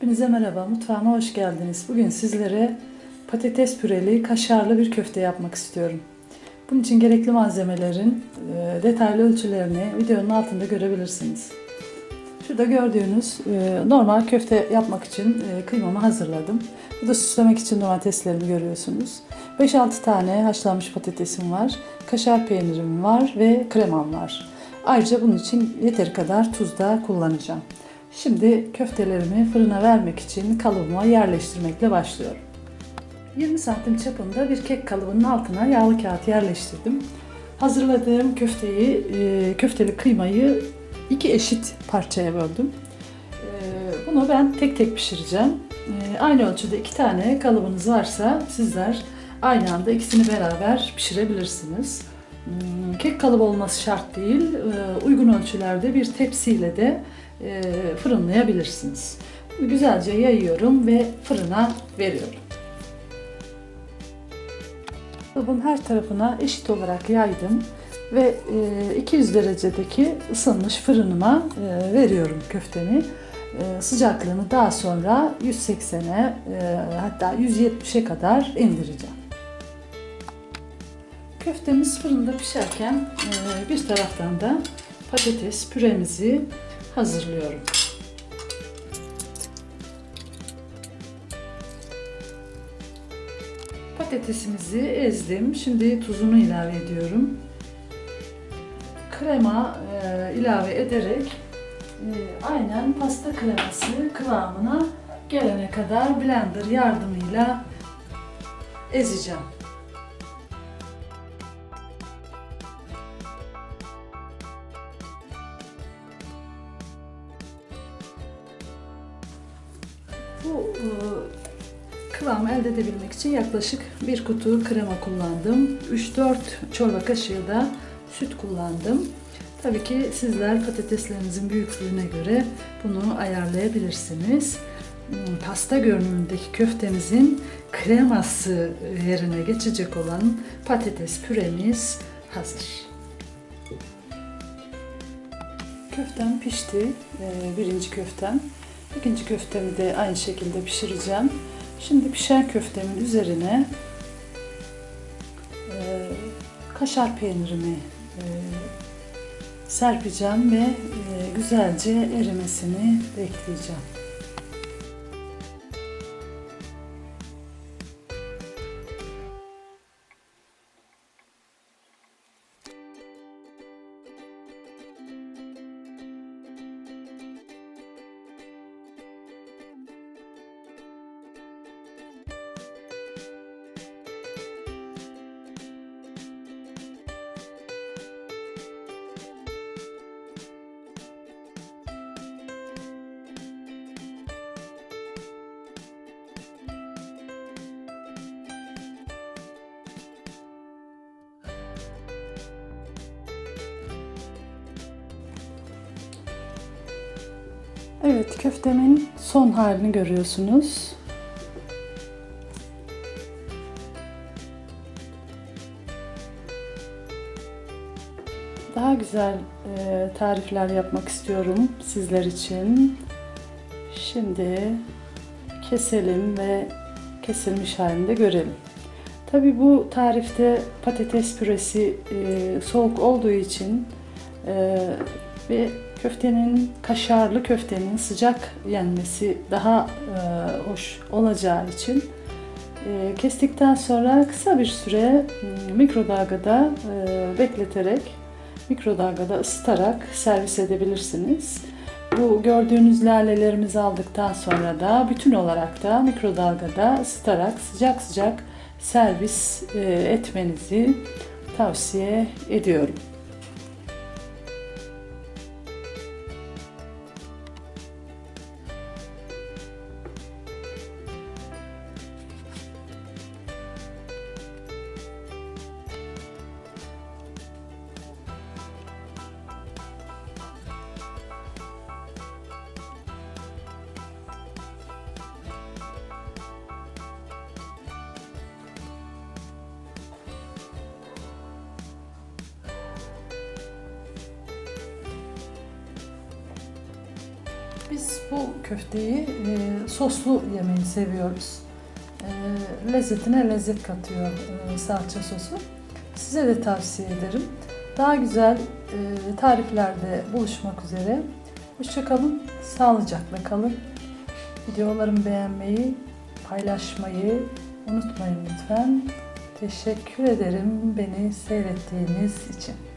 Hepinize merhaba, mutfağıma hoş geldiniz. Bugün sizlere patates püreli, kaşarlı bir köfte yapmak istiyorum. Bunun için gerekli malzemelerin e, detaylı ölçülerini videonun altında görebilirsiniz. Şurada gördüğünüz e, normal köfte yapmak için e, kıymamı hazırladım. Burada süslemek için domateslerimi görüyorsunuz. 5-6 tane haşlanmış patatesim var, kaşar peynirim var ve kremam var. Ayrıca bunun için yeteri kadar tuz da kullanacağım. Şimdi köftelerimi fırına vermek için kalıbıma yerleştirmekle başlıyorum. 20 santim çapında bir kek kalıbının altına yağlı kağıt yerleştirdim. Hazırladığım köfteyi, e, köfteli kıymayı iki eşit parçaya böldüm. E, Bunu ben tek tek pişireceğim. E, Aynı ölçüde iki tane kalıbınız varsa sizler aynı anda ikisini beraber pişirebilirsiniz. Hmm, Kek kalıbı olması şart değil. Uygun ölçülerde bir tepsiyle de e, fırınlayabilirsiniz. Güzelce yayıyorum ve fırına veriyorum. Kalıbın her tarafına eşit olarak yaydım ve e, 200 derecedeki ısınmış fırınıma e, veriyorum köftemi. E, Sıcaklığını daha sonra 180'e e, hatta 170'e kadar indireceğim. Köftemiz fırında pişerken e, bir taraftan da patates püremizi hazırlıyorum. Patatesimizi ezdim. Şimdi tuzunu ilave ediyorum. Krema e, ilave ederek e, aynen pasta kreması kıvamına gelene kadar blender yardımıyla ezeceğim. Bu e, kıvamı elde edebilmek için yaklaşık bir kutu krema kullandım. 3-4 çorba kaşığı da süt kullandım. Tabii ki sizler patateslerinizin büyüklüğüne göre bunu ayarlayabilirsiniz. Hmm, Pasta görünümündeki köftemizin kreması yerine geçecek olan patates püremiz hazır. Köftem pişti. Ee, Birinci köftem. İkinci köftemi de aynı şekilde pişireceğim. Şimdi pişen köftemin üzerine e, kaşar peynirimi e, serpeceğim ve e, güzelce erimesini bekleyeceğim. Evet, köftemin son halini görüyorsunuz. Daha güzel e, tarifler yapmak istiyorum sizler için. Şimdi keselim ve kesilmiş halinde görelim. Tabii bu tarifte patates püresi e, soğuk olduğu için e, ve köftenin kaşarlı köftenin sıcak yenmesi daha e, hoş olacağı için e, kestikten sonra kısa bir süre m, mikrodalgada e, bekleterek mikrodalgada ısıtarak servis edebilirsiniz. Bu gördüğünüz lalelerimizi aldıktan sonra da bütün olarak da mikrodalgada ısıtarak sıcak sıcak servis e, etmenizi tavsiye ediyorum. Biz bu köfteyi e, soslu yemeyi seviyoruz. E, lezzetine lezzet katıyor e, salça sosu. Size de tavsiye ederim. Daha güzel e, tariflerde buluşmak üzere. Hoşçakalın, sağlıcakla kalın. Videolarımı beğenmeyi, paylaşmayı unutmayın lütfen. Teşekkür ederim beni seyrettiğiniz için.